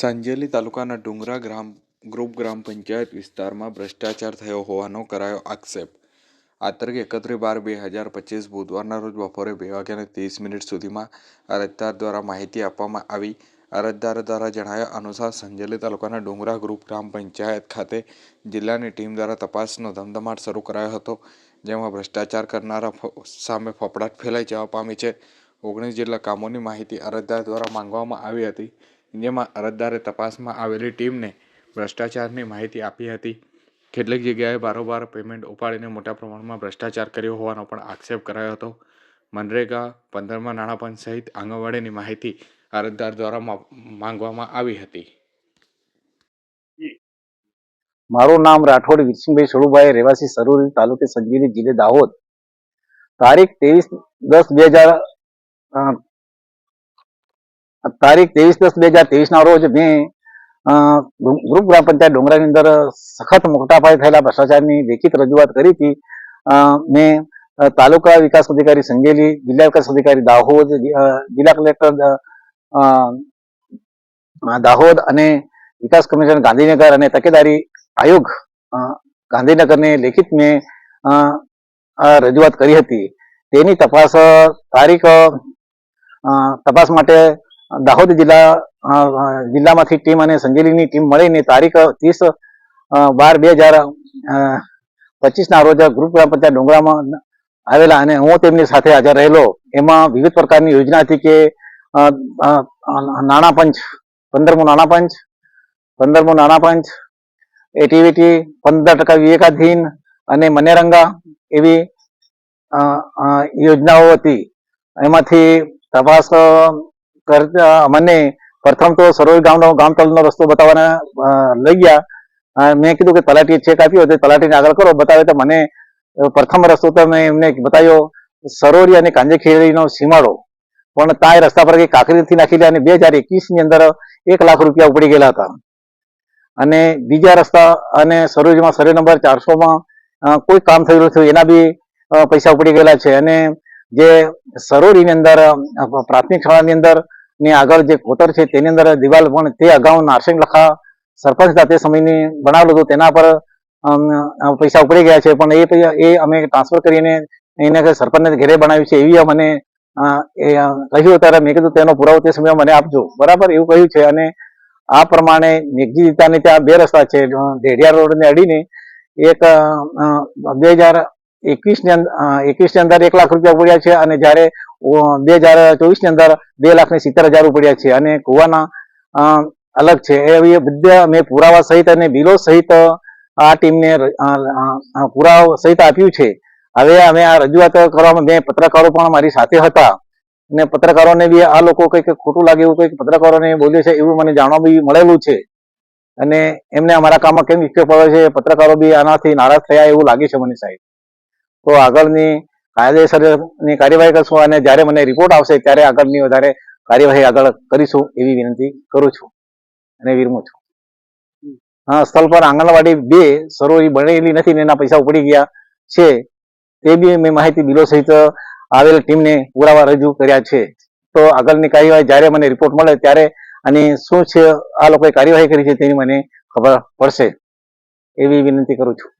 સાંજેલી તાલુકાના ડુંગરા ગ્રામ, ગ્રુપ ગ્રામ પંચાયત વિસ્તારમાં ભ્રષ્ટાચાર થયો હોવાનો કરાયો આક્ષેપ. આ તારીખ એકત્રીસ બાર બે હજાર પચીસ બુધવારના રોજ બપોરે બે વાગ્યાને ત્રીસ મિનિટ સુધીમાં અરજદાર દ્વારા માહિતી આપવામાં આવી. અરજદાર દ્વારા જણાવ્યા અનુસાર સંજેલી તાલુકાના ડુંગરા ગ્રુપ ગ્રામ પંચાયત ખાતે જિલ્લાની ટીમ દ્વારા તપાસનો ધમધમાટ શરૂ કરાયો હતો, જેમાં ભ્રષ્ટાચાર કરનારા સામે ફફડાટ ફેલાઈ જવા પામી છે. ઓગણીસ જેટલા કામોની માહિતી અરજદાર દ્વારા માંગવામાં આવી હતી. જેમાં અરજદારે તપાસમાં આવેલી ટીમને ભ્રષ્ટાચારની માહિતી આપી હતી. કેટલીક જગ્યાએ બારોબાર પેમેન્ટ ઉપાડીને મોટા પ્રમાણમાં ભ્રષ્ટાચાર કર્યો હોવાનો પણ આક્ષેપ કરાયો હતો. મનરેગા પંદરમાં નાણાં સહિત આંગણવાડીની માહિતી અરજદાર દ્વારા માંગવામાં આવી હતી. મારું નામ રાઠોડ વિરસિંહભાઈ સળુભાઈ, રહેવાસી સરોરી તાલુકે સંજીવની જિલ્લે દાહોદ. તારીખ ત્રેવીસ દસ બે હજાર તારીખ ત્રેવીસ દસ બે હજાર ના રોજ મેં ગ્રુપ ગ્રામ પંચાયત ડુંગરાની અંદર સખત મોટા પાયે થયેલા ભ્રષ્ટાચારની લેખિત રજૂઆત કરી હતી. મેં તાલુકા વિકાસ અધિકારી સંગેલી જિલ્લા વિકાસ અધિકારી દાહોદ જિલ્લા કલેક્ટર દાહોદ અને વિકાસ કમિશન ગાંધીનગર અને તકેદારી આયોગ ગાંધીનગરને લેખિત મેં રજૂઆત કરી હતી. તેની તપાસ, તારીખ તપાસ માટે દાહોદ જિલ્લા જિલ્લામાંથી ટીમ અને સંજેલીની ટીમ મળીને તારીખ ત્રીસ બાર બે હજાર પચીસના રોજ ગ્રુપ ગ્રામ પંચાયત ડુંગરામાં આવેલા અને હું તેમની સાથે હાજર રહેલો. એમાં વિવિધ પ્રકારની યોજના હતી કે નાણાં પંચ, પંદરમું નાણાં પંચ, પંદરમું નાણાં પંચ, એટીવીટી પંદર ટકા વિવેકાધીન અને મનેરંગા એવી યોજનાઓ હતી. એમાંથી તપાસ મને પ્રથમ તો સરોજ ગામ તળનો રસ્તો બતાવવાના લઈ ગયા. મેં કીધું કે તલાટીએ ચેક આપ્યો, તો તલાટીને આગળ કરો, બતાવે તો મને પ્રથમ રસ્તો તો મેં એમને બતાવ્યો સરોરી અને કાંજેખેડીનો સીમાડો. પણ તાય રસ્તા પર કાંકરીથી નાખી અને બે હજાર એકવીસની અંદર એક લાખ રૂપિયા ઉપડી ગયેલા હતા. અને બીજા રસ્તા અને સરોજમાં સર્વે નંબર ચારસોમાં કોઈ કામ થયેલું નથી, એના બી પૈસા ઉપડી ગયેલા છે. અને જે સરોરીની અંદર પ્રાથમિક શાળાની અંદર ની આગળ જે કોતર છે, તેની અંદર દિવાલ પણ તે અગાઉ નારસિંગ લખા, સરપંચ હતા તે સમયની બનાવેલું હતું, તેના પર પૈસા ઉપડી ગયા છે, પણ એ એ અમે ટ્રાન્સફર કરીને એને સરપંચને ઘેરે બનાવ્યું છે, એવી મને કહ્યું ત્યારે મેં કીધું તેનો પુરાવો તે સમયે મને આપજો. બરાબર એવું કહ્યું છે અને આ પ્રમાણે મેઘજી વિસ્તારની ત્યાં બે રસ્તા છે ઢેડિયા રોડને અડીને એક બે હજાર એકવીસની અંદર એકવીસની અંદર એક લાખ રૂપિયા પડ્યા છે અને જ્યારે બે હજાર ચોવીસની અંદર બે લાખ ને સિત્તેર હજાર પડ્યા છે. અને કુવાના અલગ છે. એ બધા મેં પુરાવા સહિત અને બિલો સહિત આ ટીમને પુરાવા સહિત આપ્યું છે. હવે અમે આ રજૂઆત કરવામાં, મેં પત્રકારો પણ મારી સાથે હતા. અને પત્રકારોને બી આ લોકો કંઈક ખોટું લાગે એવું કંઈક પત્રકારોને બોલ્યું છે એવું મને જાણવા બી મળેલું છે. અને એમને અમારા કામમાં કેમ વિક્ષેપ પડે છે પત્રકારો બી આનાથી નારાજ થયા એવું લાગે છે મને સાહેબ. તો આગળની કાયદેસરની કાર્યવાહી કરશું અને જ્યારે મને રિપોર્ટ આવશે ત્યારે આગળની વધારે કાર્યવાહી આગળ કરીશું એવી વિનંતી કરું છું અને વિરમું છું. હા, સ્થળ પર આંગણવાડી બે સરોવરી બનેલી નથી ને એના પૈસા ઉપડી ગયા છે તે બી મેં માહિતી બિલો સહિત આવેલ ટીમને પુરાવા રજૂ કર્યા છે. તો આગળની કાર્યવાહી જ્યારે મને રિપોર્ટ મળે ત્યારે અને શું છે, આ લોકોએ કાર્યવાહી કરી છે તેની મને ખબર પડશે એવી વિનંતી કરું છું.